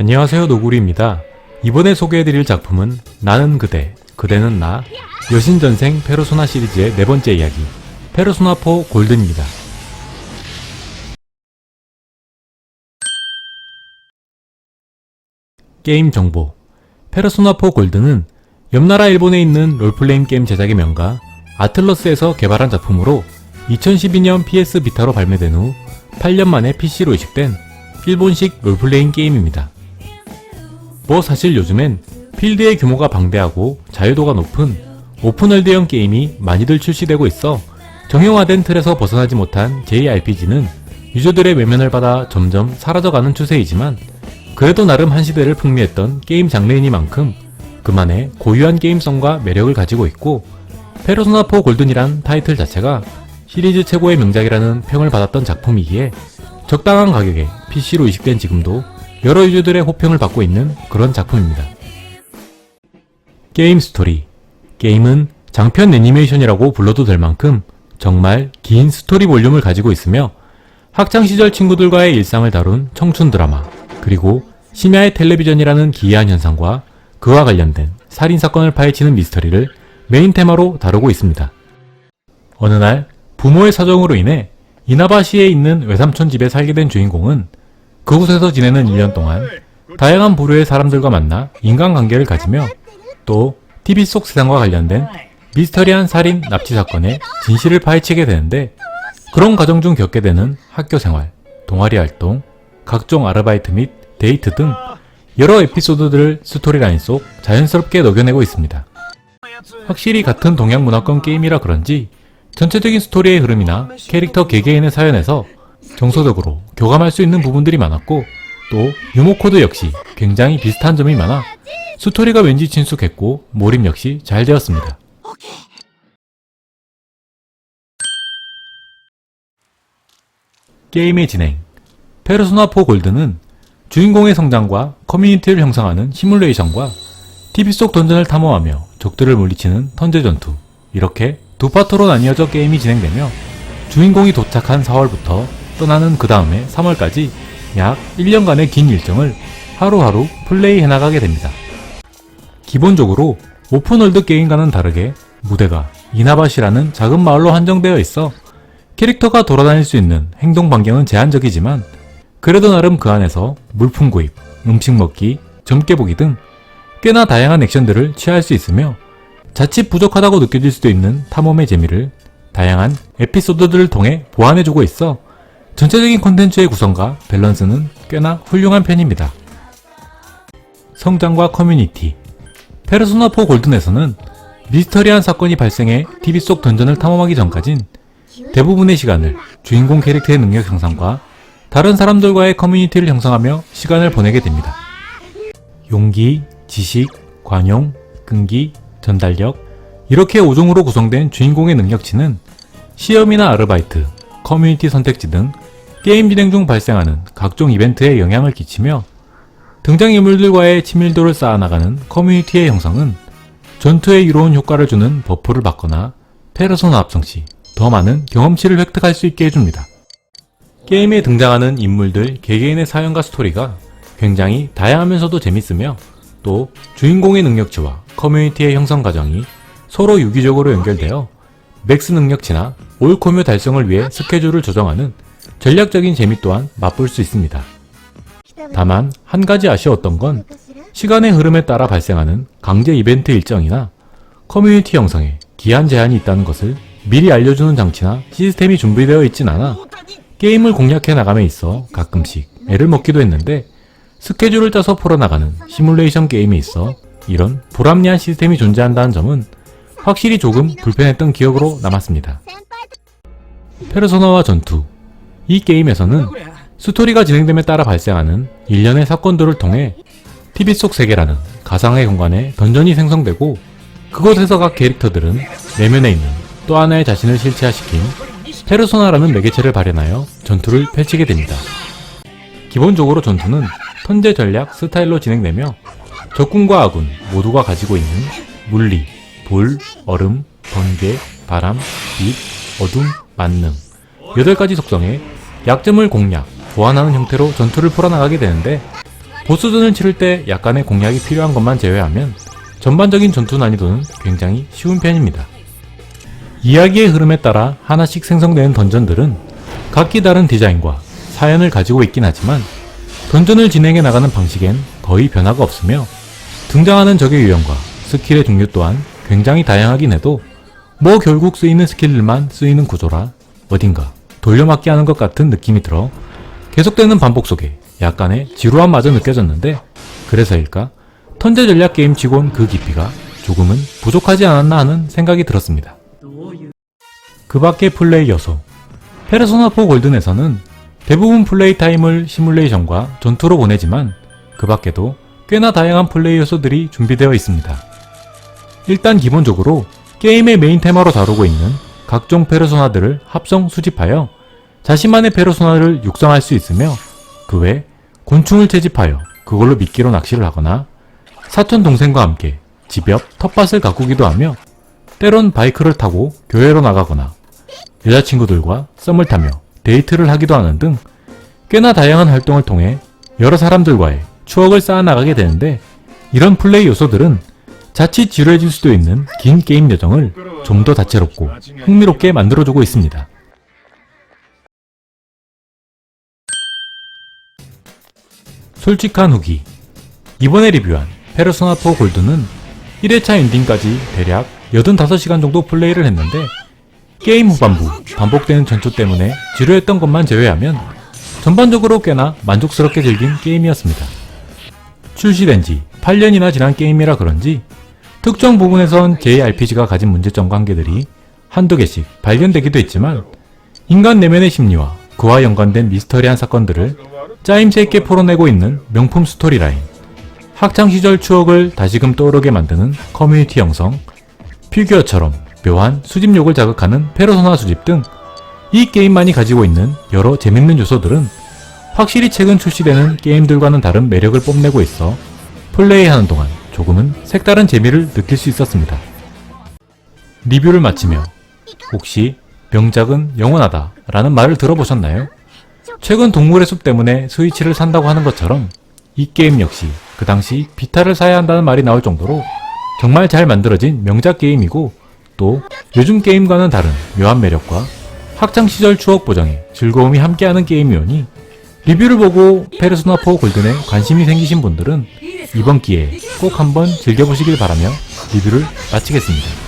안녕하세요 노구리입니다. 이번에 소개해드릴 작품은 나는 그대, 그대는 나, 여신전생 페르소나 시리즈의 네 번째 이야기, 페르소나 4 골든입니다. 게임 정보 페르소나 4 골든은 옆나라 일본에 있는 롤플레잉 게임 제작의 명가 아틀러스에서 개발한 작품으로 2012년 PS 비타로 발매된 후 8년 만에 PC로 이식된 일본식 롤플레잉 게임입니다. 뭐 사실 요즘엔 필드의 규모가 방대하고 자유도가 높은 오픈월드형 게임이 많이들 출시되고 있어 정형화된 틀에서 벗어나지 못한 JRPG는 유저들의 외면을 받아 점점 사라져가는 추세이지만 그래도 나름 한 시대를 풍미했던 게임 장르이니만큼 그만의 고유한 게임성과 매력을 가지고 있고 페르소나 4 골든이란 타이틀 자체가 시리즈 최고의 명작이라는 평을 받았던 작품이기에 적당한 가격에 PC로 이식된 지금도 여러 유저들의 호평을 받고 있는 그런 작품입니다. 게임 스토리 게임은 장편 애니메이션이라고 불러도 될 만큼 정말 긴 스토리 볼륨을 가지고 있으며 학창시절 친구들과의 일상을 다룬 청춘 드라마 그리고 심야의 텔레비전이라는 기이한 현상과 그와 관련된 살인사건을 파헤치는 미스터리를 메인 테마로 다루고 있습니다. 어느 날 부모의 사정으로 인해 이나바시에 있는 외삼촌 집에 살게 된 주인공은 그곳에서 지내는 1년 동안 다양한 부류의 사람들과 만나 인간관계를 가지며 또 TV 속 세상과 관련된 미스터리한 살인 납치 사건의 진실을 파헤치게 되는데 그런 과정 중 겪게 되는 학교 생활, 동아리 활동, 각종 아르바이트 및 데이트 등 여러 에피소드들을 스토리라인 속 자연스럽게 녹여내고 있습니다. 확실히 같은 동양 문화권 게임이라 그런지 전체적인 스토리의 흐름이나 캐릭터 개개인의 사연에서 정서적으로 교감할 수 있는 부분들이 많았고 또 유머 코드 역시 굉장히 비슷한 점이 많아 스토리가 왠지 친숙했고 몰입 역시 잘 되었습니다. 게임의 진행 페르소나 4 골드는 주인공의 성장과 커뮤니티를 형성하는 시뮬레이션과 TV 속 던전을 탐험하며 적들을 물리치는 턴제 전투 이렇게 두 파트로 나뉘어져 게임이 진행되며 주인공이 도착한 4월부터 떠나는 그 다음에 3월까지 약 1년간의 긴 일정을 하루하루 플레이해 나가게 됩니다. 기본적으로 오픈월드 게임과는 다르게 무대가 이나바시라는 작은 마을로 한정되어 있어 캐릭터가 돌아다닐 수 있는 행동 반경은 제한적이지만 그래도 나름 그 안에서 물품 구입, 음식 먹기, 점괘 보기 등 꽤나 다양한 액션들을 취할 수 있으며 자칫 부족하다고 느껴질 수도 있는 탐험의 재미를 다양한 에피소드들을 통해 보완해주고 있어 전체적인 콘텐츠의 구성과 밸런스는 꽤나 훌륭한 편입니다. 성장과 커뮤니티 페르소나 4 골든에서는 미스터리한 사건이 발생해 TV 속 던전을 탐험하기 전까진 대부분의 시간을 주인공 캐릭터의 능력 형상과 다른 사람들과의 커뮤니티를 형성하며 시간을 보내게 됩니다. 용기, 지식, 관용, 끈기, 전달력 이렇게 5종으로 구성된 주인공의 능력치는 시험이나 아르바이트, 커뮤니티 선택지 등 게임 진행 중 발생하는 각종 이벤트에 영향을 끼치며 등장인물들과의 친밀도를 쌓아나가는 커뮤니티의 형성은 전투에 이로운 효과를 주는 버프를 받거나 페르소나 합성 시 더 많은 경험치를 획득할 수 있게 해줍니다. 게임에 등장하는 인물들 개개인의 사연과 스토리가 굉장히 다양하면서도 재밌으며 또 주인공의 능력치와 커뮤니티의 형성 과정이 서로 유기적으로 연결되어 맥스 능력치나 올 코뮤 달성을 위해 스케줄을 조정하는 전략적인 재미 또한 맛볼 수 있습니다. 다만 한 가지 아쉬웠던 건 시간의 흐름에 따라 발생하는 강제 이벤트 일정이나 커뮤니티 형성에 기한 제한이 있다는 것을 미리 알려주는 장치나 시스템이 준비되어 있진 않아 게임을 공략해 나감에 있어 가끔씩 애를 먹기도 했는데 스케줄을 짜서 풀어나가는 시뮬레이션 게임에 있어 이런 불합리한 시스템이 존재한다는 점은 확실히 조금 불편했던 기억으로 남았습니다. 페르소나와 전투 이 게임에서는 스토리가 진행됨에 따라 발생하는 일련의 사건들을 통해 TV 속 세계라는 가상의 공간에 던전이 생성되고 그곳에서 각 캐릭터들은 내면에 있는 또 하나의 자신을 실체화시킨 페르소나라는 매개체를 발현하여 전투를 펼치게 됩니다. 기본적으로 전투는 턴제 전략 스타일로 진행되며 적군과 아군 모두가 가지고 있는 물리, 불, 얼음, 번개, 바람, 빛, 어둠, 만능 8가지 속성의 약점을 공략, 보완하는 형태로 전투를 풀어나가게 되는데 보스전을 치를 때 약간의 공략이 필요한 것만 제외하면 전반적인 전투 난이도는 굉장히 쉬운 편입니다. 이야기의 흐름에 따라 하나씩 생성되는 던전들은 각기 다른 디자인과 사연을 가지고 있긴 하지만 던전을 진행해 나가는 방식엔 거의 변화가 없으며 등장하는 적의 유형과 스킬의 종류 또한 굉장히 다양하긴 해도 뭐 결국 쓰이는 스킬들만 쓰이는 구조라 어딘가 돌려막기 하는 것 같은 느낌이 들어 계속되는 반복 속에 약간의 지루함마저 느껴졌는데 그래서일까 턴제 전략 게임 치곤 그 깊이가 조금은 부족하지 않았나 하는 생각이 들었습니다. 그 밖의 플레이 요소 페르소나4 골든에서는 대부분 플레이 타임을 시뮬레이션과 전투로 보내지만 그 밖에도 꽤나 다양한 플레이 요소들이 준비되어 있습니다. 일단 기본적으로 게임의 메인 테마로 다루고 있는 각종 페르소나들을 합성 수집하여 자신만의 페르소나를 육성할 수 있으며 그 외 곤충을 채집하여 그걸로 미끼로 낚시를 하거나 사촌 동생과 함께 집 옆 텃밭을 가꾸기도 하며 때론 바이크를 타고 교회로 나가거나 여자친구들과 썸을 타며 데이트를 하기도 하는 등 꽤나 다양한 활동을 통해 여러 사람들과의 추억을 쌓아나가게 되는데 이런 플레이 요소들은 자칫 지루해질 수도 있는 긴 게임 여정을 좀 더 다채롭고 흥미롭게 만들어주고 있습니다. 솔직한 후기 이번에 리뷰한 페르소나 4 골드는 1회차 엔딩까지 대략 85시간 정도 플레이를 했는데 게임 후반부 반복되는 전투 때문에 지루했던 것만 제외하면 전반적으로 꽤나 만족스럽게 즐긴 게임이었습니다. 출시된 지 8년이나 지난 게임이라 그런지 특정 부분에선 JRPG가 가진 문제점과 한계들이 한두 개씩 발견되기도 했지만 인간 내면의 심리와 그와 연관된 미스터리한 사건들을 짜임새 있게 풀어내고 있는 명품 스토리라인 학창시절 추억을 다시금 떠오르게 만드는 커뮤니티 형성 피규어처럼 묘한 수집욕을 자극하는 페르소나 수집 등 이 게임만이 가지고 있는 여러 재밌는 요소들은 확실히 최근 출시되는 게임들과는 다른 매력을 뽐내고 있어 플레이하는 동안 조금은 색다른 재미를 느낄 수 있었습니다. 리뷰를 마치며 혹시 명작은 영원하다 라는 말을 들어보셨나요? 최근 동물의 숲 때문에 스위치를 산다고 하는 것처럼 이 게임 역시 그 당시 비타를 사야 한다는 말이 나올 정도로 정말 잘 만들어진 명작 게임이고 또 요즘 게임과는 다른 묘한 매력과 학창시절 추억 보정에 즐거움이 함께하는 게임이오니 리뷰를 보고 페르소나4 골든에 관심이 생기신 분들은 이번 기회에 꼭 한번 즐겨보시길 바라며 리뷰를 마치겠습니다.